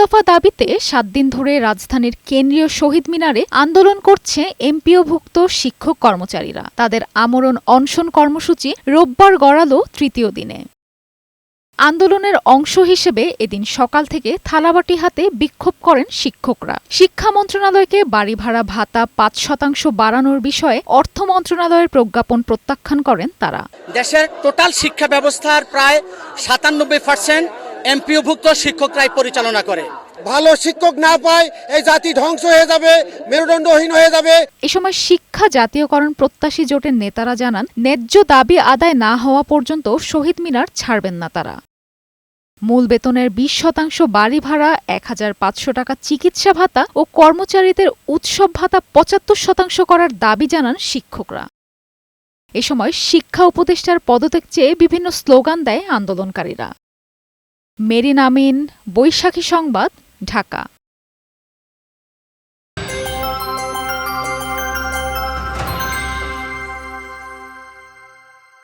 দফা দাবিতে সাত দিন ধরে রাজধানীর কেন্দ্রীয় শহীদ মিনারে আন্দোলন করছে এমপিওভুক্ত শিক্ষক কর্মচারীরা। তাদের আমরণ অনশন কর্মসূচি রোববার গড়ালো তৃতীয় দিনে। আন্দোলনের অংশ হিসেবে এদিন সকাল থেকে থালাবাটি হাতে বিক্ষোভ করেন শিক্ষকরা। শিক্ষা মন্ত্রণালয়কে বাড়ি ভাড়া ভাতা পাঁচ শতাংশ বাড়ানোর বিষয়ে অর্থ মন্ত্রণালয়ের প্রজ্ঞাপন প্রত্যাখ্যান করেন তারা। দেশের টোটাল শিক্ষা ব্যবস্থার প্রায় সাতানব্বই পার্সেন্ট এমপিওভুক্ত শিক্ষকরাই পরিচালনা করে। ভালো শিক্ষক না পায় এই জাতি ধ্বংস হয়ে যাবে মেরুদণ্ডহীন হয়ে যাবে। এ সময় শিক্ষা জাতীয়করণ প্রত্যাশী জোটের নেতারা জানান ন্যায্য দাবি আদায় না হওয়া পর্যন্ত শহীদ মিনার ছাড়বেন না তারা। মূল বেতনের বিশ শতাংশ বাড়ি ভাড়া এক হাজার পাঁচশো টাকা চিকিৎসা ভাতা ও কর্মচারীদের উৎসব ভাতা পঁচাত্তর শতাংশ করার দাবি জানান শিক্ষকরা। এ সময় শিক্ষা উপদেষ্টার পদত্যাগ চেয়ে বিভিন্ন স্লোগান দেয় আন্দোলনকারীরা। মেরিন আমিন বৈশাখী সংবাদ ঢাকা।